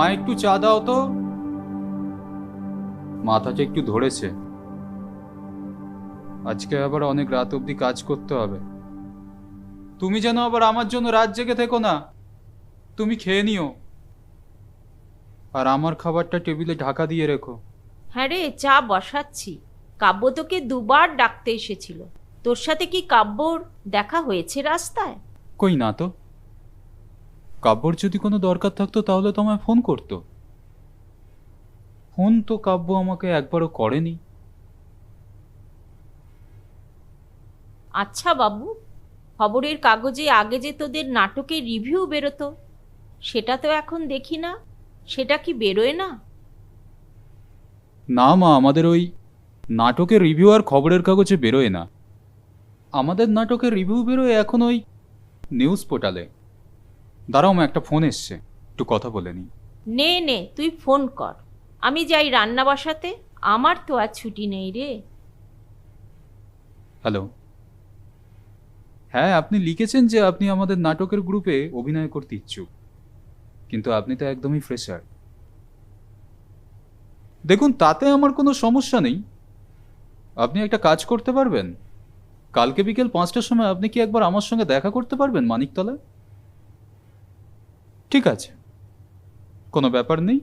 মা একটু চা দাও তো। মাথাটা একটু ধরেছে। আজকে আবার অনেক রাত অবধি কাজ করতে হবে। তুমি যেন আবার আমার জন্য রাত জেগে থেকো না। তুমি খেয়ে নিও। আর আমার খাবারটা টেবিলে ঢাকা দিয়ে রেখো। হ্যাঁ রে চা বসাচ্ছি। কাব্য তোকে দুবার ডাকতে এসেছিল। তোর সাথে কি কাব্যর দেখা হয়েছে রাস্তায়? কই না তো। কাব্যর যদি কোনো দরকার থাকতো তাহলে তো আমায় ফোন করতো। ফোন তো কাব্য আমাকে একবারও করেনি। আচ্ছা বাবু খবরের কাগজে আগে যে তোদের নাটকের রিভিউ বেরোতো সেটা তো এখন দেখি না সেটা কি বেরোয় না? না মা আমাদের ওই নাটকের রিভিউ আর খবরের কাগজে বেরোয় না। আমাদের নাটকের রিভিউ বেরোয় এখন ওই নিউজ পোর্টালে দাঁড়াও মা একটা ফোন এসছে। একটু কথা বলে নি নে নে তুই ফোন কর। আমি যাই রান্না বসাতে আমার তো আর ছুটি নেই রে। হ্যালো হ্যাঁ আপনি লিখেছেন যে আপনি আমাদের নাটকের গ্রুপে অভিনয় করতে ইচ্ছুক। কিন্তু আপনি তো একদমই ফ্রেশার দেখুন তাতে আমার কোনো সমস্যা নেই। আপনি একটা কাজ করতে পারবেন। কালকে বিকেল পাঁচটার সময় আপনি কি একবার আমার সঙ্গে দেখা করতে পারবেন মানিকতলায়? ঠিক আছে। কোনো ব্যাপার নেই।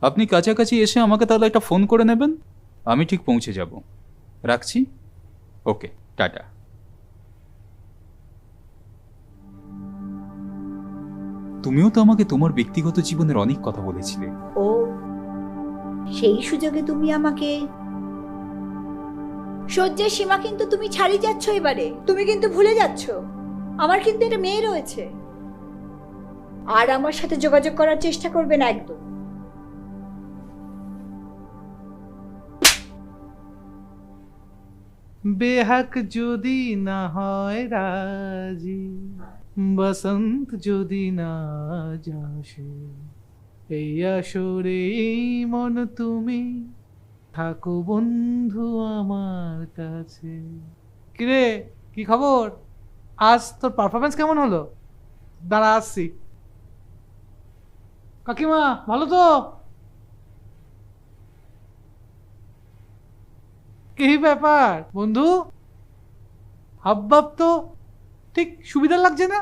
আপনি কাছাকাছি এসে আমাকে তাহলে একটা ফোন করে নেবেন। আমি ঠিক পৌঁছে যাব। রাখছি? Okay, tata. তুমিও তো আমাকে তোমার ব্যক্তিগত জীবনের অনেক কথা বলেছিলে। ও, সেই সুযোগে তুমি আমাকে সহ্যের সীমা কিন্তু তুমি ছাড়িয়ে যাচ্ছ এবারে। তুমি কিন্তু ভুলে যাচ্ছ। আমার কিন্তু একটা মেয়ে রয়েছে। আর আমার সাথে যোগাযোগ করার চেষ্টা করবে না একদম। বেহাক যদি না হয় রাজি, বসন্ত যদি না যাসে, এই আসরে মন তুমি, থাকো বন্ধু আমার কাছে। কিরে, কি খবর? আজ তোর পারফরমেন্স কেমন হলো? দাঁড়া, আসছি। কাকিমা, ভালো তো? কি ব্যাপার, বন্ধু? হাবভাব তো? ঠিক সুবিধা লাগছে না?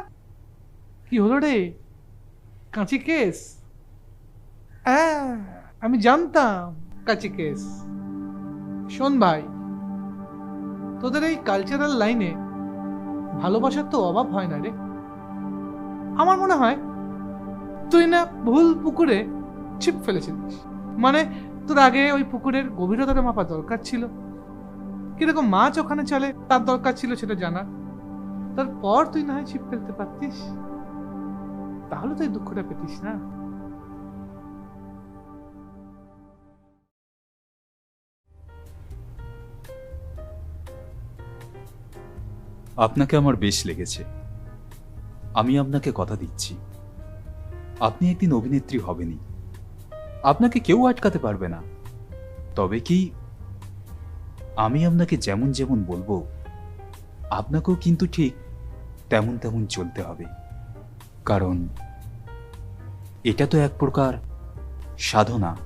কি হলো রে? কাঁচি কেস? হ্যাঁ আমি জানতাম কাঁচি কেস। শোন ভাই, তোদের এই কালচারাল লাইনে ভালোবাসার তো অভাব হয় না রে। আমার মনে হয় তুই না ভুল পুকুরে ছিপ ফেলেছিলিস মানে তোর আগে ওই পুকুরের গভীরতাটা মাপা দরকার ছিল। কীরকম মাছ ওখানে চলে, তার দরকার ছিল সেটা জানার। তারপর তুই না হয় ছিপ ফেলতে পারতিস। তাহলে তুই দুঃখটা পেতিস না। আপনাকে আমার বেশ লেগেছে। আমি আপনাকে কথা দিচ্ছি। আপনি একদিন অভিনেত্রী হবেনই। আপনাকে কেউ আটকাতে পারবে না। তবে কি আমি আপনাকে যেমন যেমন বলব, আপনাকেও কিন্তু ঠিক তেমন তেমন চলতে হবে। কারণ এটা তো এক প্রকার সাধনা।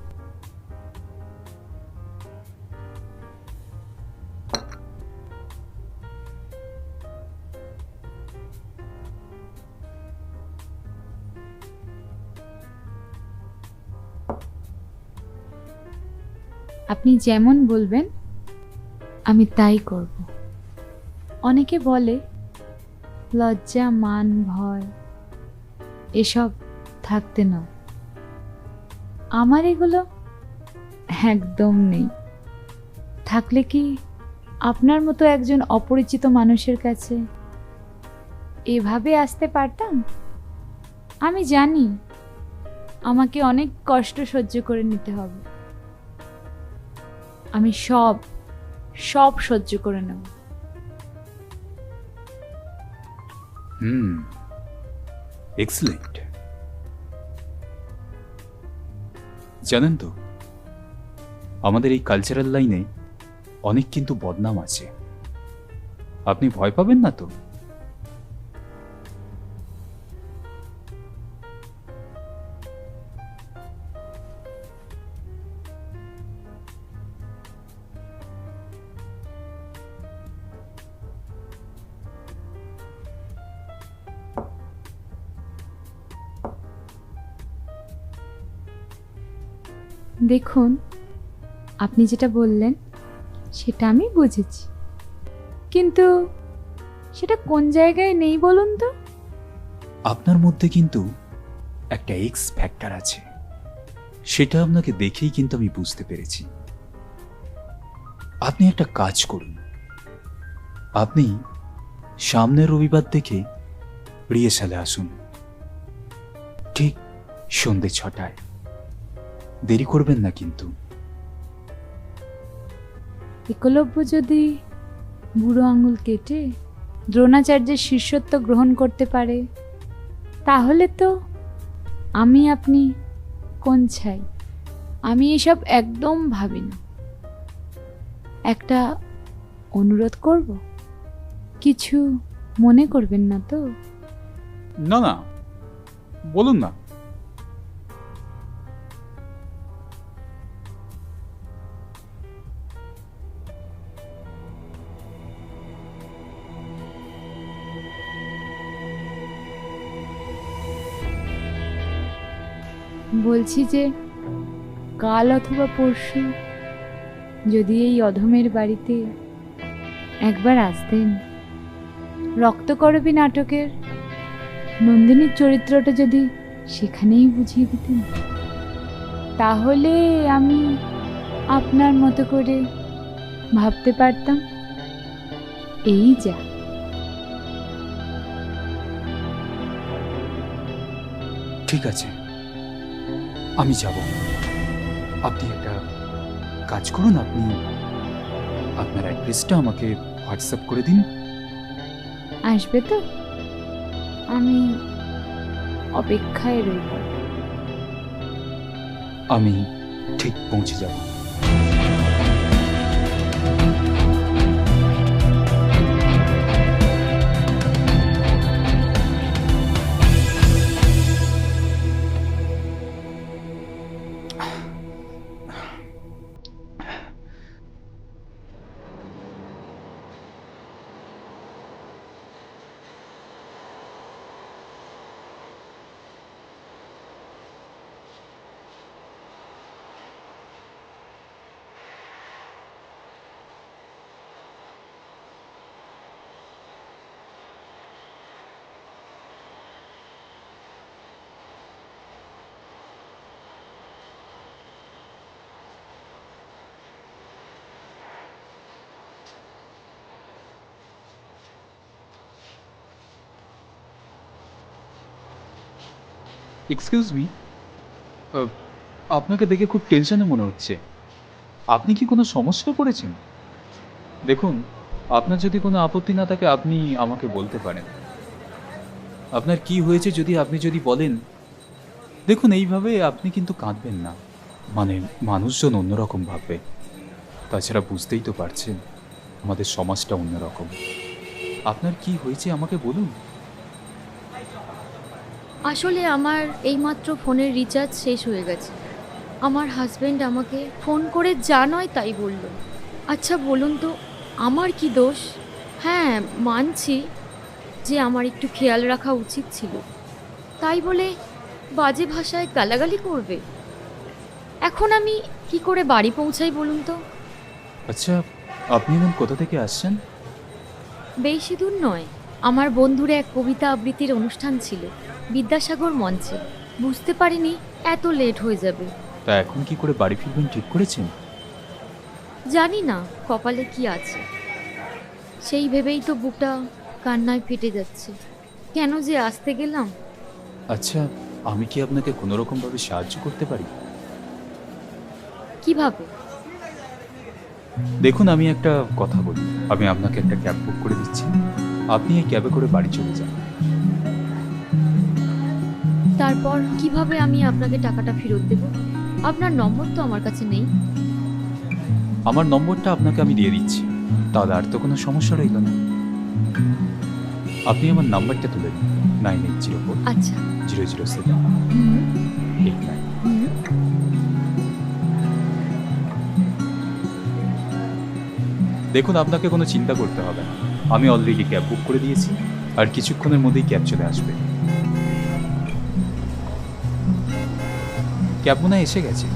আপনি যেমন বলবেন, আমি তাই করব। অনেকে বলে, লজ্জা, মান, ভয়, এসব থাকতে না। আমার এগুলো একদম নেই। থাকলে কি আপনার মতো একজন অপরিচিত মানুষের কাছে এভাবে আসতে পারতাম? আমি জানি, আমাকে অনেক কষ্ট সহ্য করে নিতে হবে। আমি সব সব সহ্য করে নেব। হুম এক্সেলেন্ট জানেন তো, আমাদের এই কালচারাল লাইনে অনেক কিন্তু বদনাম আছে। আপনি ভয় পাবেন না তো? দেখুন, আপনি যেটা বললেন, সেটা আমি বুঝেছি। কিন্তু সেটা কোন জায়গায় নেই বলুন তো? আপনার মধ্যে কিন্তু একটা এক্স ফ্যাক্টর আছে। সেটা আপনাকে দেখেই কিন্তু আমি বুঝতে পেরেছি। আপনি একটা কাজ করুন। আপনি সামনের রবিবার দেখে রিহার্সালে আসুন। ঠিক সন্ধে ছটায়। দেরি করবেন না কিন্তু। একলব্য যদি বুড়ো আঙুল কেটে দ্রোণাচার্যের শিষ্যত্ব গ্রহণ করতে পারে তাহলে তো আমি আপনি কোন ছাই? আমি এসব একদম ভাবি না। একটা অনুরোধ করব? কিছু মনে করবেন না তো? না না বলুন না। বলছি যে, কাল অথবা পরশু যদি এই অধমের বাড়িতে একবার আসতেন। রক্তকরবী নাটকের নন্দিনীর চরিত্রটা যদি সেখানেই বুঝিয়ে দিতেন। তাহলে আমি আপনার মতো করে ভাবতে পারতাম। এই যা। ঠিক আছে। আমি যাব। আপনি একটা কাজ করুন আপনি আপনার অ্যাড্রেসটা আমাকে হোয়াটসঅ্যাপ করে দিন। আসবে তো? আমি অপেক্ষায় রইব আমি ঠিক পৌঁছে যাব। এক্সকিউজ মি আপনাকে দেখে খুব টেনশনে মনে হচ্ছে। আপনি কি কোনো সমস্যায় পড়েছেন? দেখুন, আপনার যদি কোনো আপত্তি না থাকে, আপনি আমাকে বলতে পারেন। আপনার কি হয়েছে যদি আপনি যদি বলেন? দেখুন, এইভাবে আপনি কিন্তু কাঁদবেন না। মানে মানুষজন অন্যরকম ভাববে। তাছাড়া বুঝতেই তো পারছেন, আমাদের সমাজটা অন্যরকম। আপনার কি হয়েছে আমাকে বলুন? আসলে আমার এইমাত্র ফোনের রিচার্জ শেষ হয়ে গেছে। আমার হাজবেন্ড আমাকে ফোন করে যা নয় তাই বলল। আচ্ছা বলুন তো আমার কি দোষ? হ্যাঁ মানছি যে আমার একটু খেয়াল রাখা উচিত ছিল। তাই বলে বাজে ভাষায় গালাগালি করবে? এখন আমি কি করে বাড়ি পৌঁছাই বলুন তো? আচ্ছা আপনি এমন কোথা থেকে আসছেন? বেশি দূর নয় আমার বন্ধুর এক কবিতা আবৃত্তির অনুষ্ঠান ছিল। বিদ্যাসাগর মঞ্চে। বুঝতে পারিনি এত লেট হয়ে যাবে। তা এখন কি করে বাড়ি ফিরবেন ঠিক করেছেন? জানি না কপালে কি আছে। সেই ভেবেই তো বুকটা কান্নায় ফেটে যাচ্ছে। কেন যে আসতে গেলাম? আচ্ছা আমি কি আপনাকে কোনো রকমভাবে সাহায্য করতে পারি? কীভাবে? দেখুন আমি একটা কথা বলি। আমি আপনাকে একটা ক্যাব বুক করে দিচ্ছি। আপনি এই ক্যাবে করে বাড়ি চলে যান। তারপর কীভাবে আমি আপনাকে টাকাটা ফেরত দেব? আপনার নম্বর তো আমার কাছে নেই। আমার নম্বরটা আপনাকে আমি দিয়ে দিচ্ছি। তাহলে আর তো কোনো সমস্যা রইল না। আপনি আমার নাম্বারটা তুলে দিন। নাইন এইট জিরো ফোর আচ্ছা। Zero zero seven eight nine. দেখুন আপনাকে কোনো চিন্তা করতে হবে না। আমি অলরেডি ক্যাব বুক করে দিয়েছি। আর কিছুক্ষণের মধ্যেই ক্যাব চলে আসবে। ক্যাবগুনা এসে গেছে?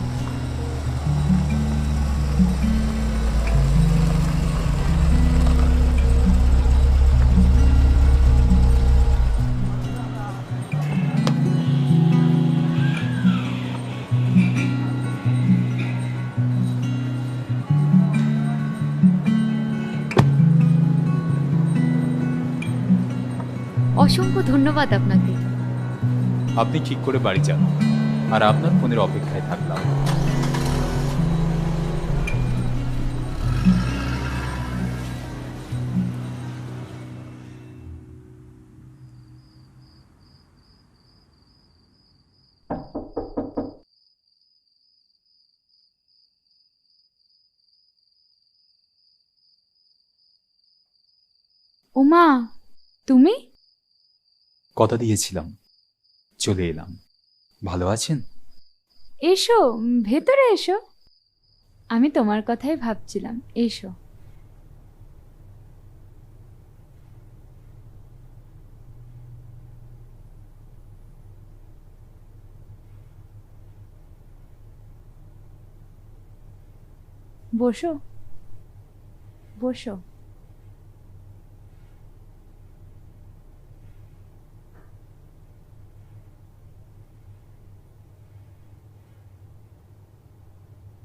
অসংখ্য ধন্যবাদ আপনাকে। আপনি ঠিক করে বাড়ি যান। আর আপনার ফোনের অপেক্ষায় থাকলাম। ওমা তুমি? কথা দিয়েছিলাম। চলে এলাম। ভালো আছেন? এসো ভেতরে এসো। আমি তোমার কথাই ভাবছিলাম এসো। বসো। বসো।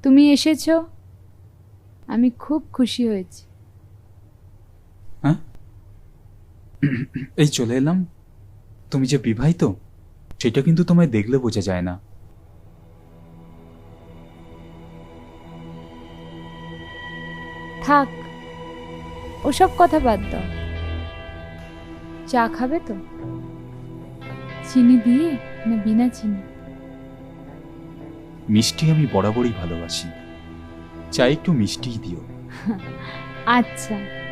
তুমি এসেছ? আমি খুব খুশি হয়েছি। হ্যাঁ? এই চলে এলাম। তুমি যে বিবাহিত সেটা কিন্তু তোমায় দেখলে বোঝা যায় না। থাক ওসব কথা বাদ দাও। চা খাবে তো? চিনি দিয়ে না বিনা চিনি? মিষ্টি আমি বরাবরই ভালোবাসি। চাই একটু মিষ্টিই দিও। আচ্ছা।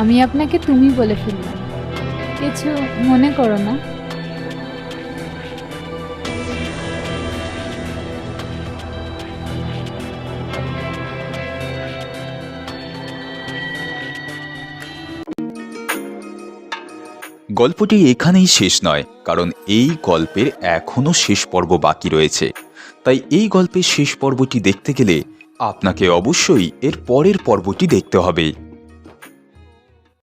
আমি আপনাকে তুমি বলে ফেললাম। কিছু মনে করো না। গল্পটি এখানেই শেষ নয়, কারণ এই গল্পের এখনও শেষ পর্ব বাকি রয়েছে। তাই এই গল্পের শেষ পর্বটি দেখতে গেলে আপনাকে অবশ্যই এর পরের পর্বটি দেখতে হবে।